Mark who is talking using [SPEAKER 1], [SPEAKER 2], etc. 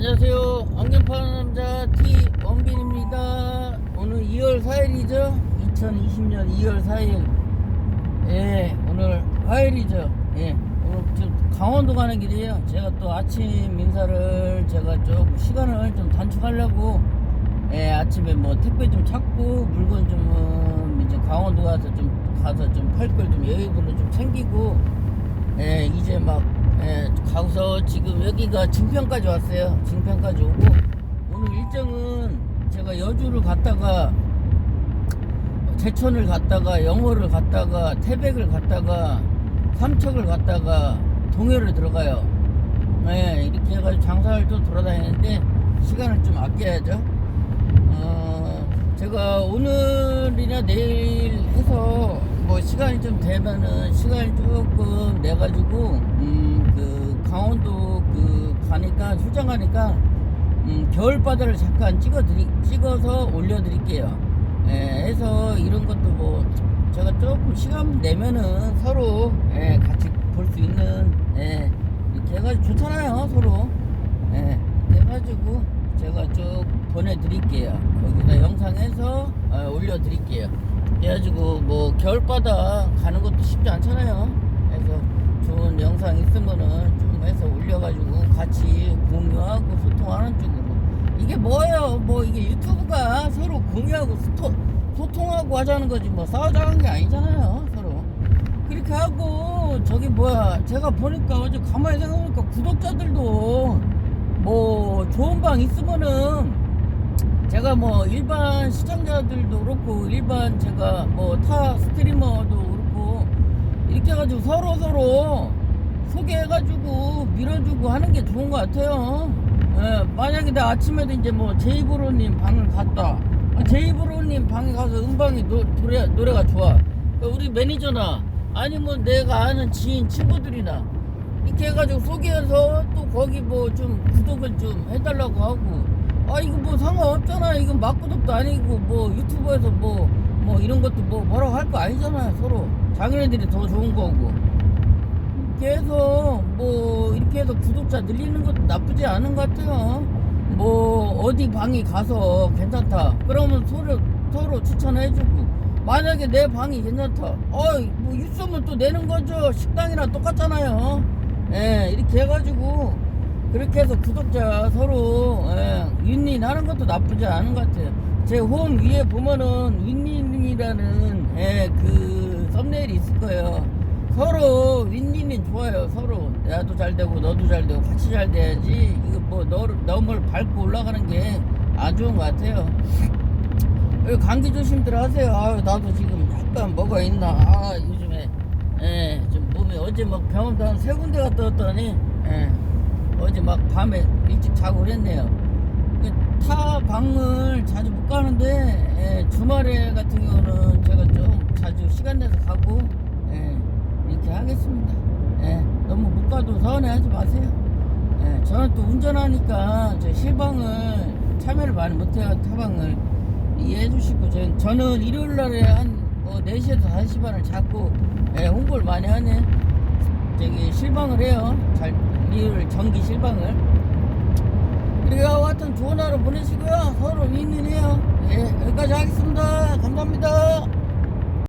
[SPEAKER 1] 안녕하세요. 안경 파는 남자 T 원빈입니다. 오늘 2월 4일이죠. 2020년 2월 4일. 예, 오늘 화요일이죠. 예, 오늘 지금 강원도 가는 길이에요. 제가 또 아침 인사를 제가 좀 시간을 좀 단축하려고 예, 아침에 뭐 택배 좀 찾고 물건 좀 음, 이제 강원도 가서 좀 가서 좀 팔 걸 좀 여유분을 좀 챙기고 예, 이제 막, 예, 가서 지금 여기가 증평까지 왔어요. 증평까지 오고, 오늘 일정은 제가 여주를 갔다가, 제천을 갔다가, 영월을 갔다가, 태백을 갔다가, 삼척을 갔다가, 동해를 들어가요. 예, 이렇게 해가지고 장사를 또 돌아다니는데, 시간을 좀 아껴야죠. 어, 제가 오늘이나 내일 해서 뭐 시간이 좀 되면은 시간을 조금 내 가지고 음그 강원도 그 가니까 출장 가니까 음 겨울 바다를 잠깐 찍어 드리 찍어서 올려 드릴게요. 예, 해서 이런 것도 뭐 제가 조금 시간 내면은 서로 예, 같이 볼 수 있는 예, 이렇게 해가지고 좋잖아요 서로 예, 해가지고 제가 쭉 보내드릴게요. 여기다 영상에서 어, 올려드릴게요. 그래가지고 뭐 겨울바다 가는 것도 쉽지 않잖아요. 그래서 좋은 영상 있으면은 좀 해서 올려가지고 같이 공유하고 소통하는 쪽으로 이게 뭐예요? 뭐 이게 유튜브가 서로 공유하고 소통, 소통하고 하자는 거지 뭐 싸우자는 게 아니잖아요. 서로 그렇게 하고 저기 뭐야 제가 보니까 어제 가만히 생각해보니까 구독자들도 뭐 좋은 방 있으면은 제가 뭐 일반 시청자들도 그렇고 일반 제가 뭐 타 스트리머도 그렇고 이렇게 해가지고 서로 서로 소개해가지고 밀어주고 하는 게 좋은 것 같아요. 예, 만약에 내 아침에도 이제 뭐 제이브로님 방을 갔다. 아, 제이브로님 방에 가서 음방이 노, 노래, 노래가 좋아. 그러니까 우리 매니저나 아니면 내가 아는 지인 친구들이나 이렇게 해가지고 소개해서 또 거기 뭐 좀 구독을 좀 해달라고 하고 아 이거 뭐 상관없잖아 이건 막구독도 아니고 뭐 유튜브에서 뭐뭐 이런 것도 뭐 뭐라고 할 거 아니잖아요 서로 자기네들이 더 좋은 거고 해서 뭐 이렇게 해서 구독자 늘리는 것도 나쁘지 않은 것 같아요. 뭐 어디 방이 가서 괜찮다. 그러면 서로 서로 추천해주고. 만약에 내 방이 괜찮다. 어이 뭐 입소문 또 내는 거죠. 식당이랑 똑같잖아요. 예 이렇게 해가지고 그렇게 해서 구독자 서로 예, 윈윈하는 것도 나쁘지 않은 것 같아요. 제 홈 위에 보면은 윈윈이라는 예, 그 썸네일이 있을 거예요. 서로 윈윈이 좋아요. 서로 나도 잘 되고 너도 잘 되고 같이 잘 돼야지. 이거 뭐 너, 너를 밟고 올라가는 게 안 좋은 것 같아요. 감기 조심들 하세요. 아유 나도 지금 약간 뭐가 있나. 아 요즘에 예, 좀 몸이 어제 막 병원도 한 세 군데 갔다 왔더니 예, 어제 막 밤에 일찍 자고 그랬네요. 그타 방을 자주 못 가는데 예, 주말에 같은 경우는 제가 좀 자주 시간 내서 가고 예, 이렇게 하겠습니다. 예, 너무 못 가도 서운해하지 마세요. 예, 저는 또 운전하니까 저 실방을 참여를 많이 못해요 타방을. 이해해 주시고 저, 저는 일요일 날에 한뭐 4시에서 5시 반을 잡고 예, 홍보를 많이 하네. 저기 실방을 해요. 잘 일요일 정기 실방을. 그리고 하여튼 좋은 하루 보내시고요. 서로 윈윈해요. 예 여기까지 하겠습니다. 감사합니다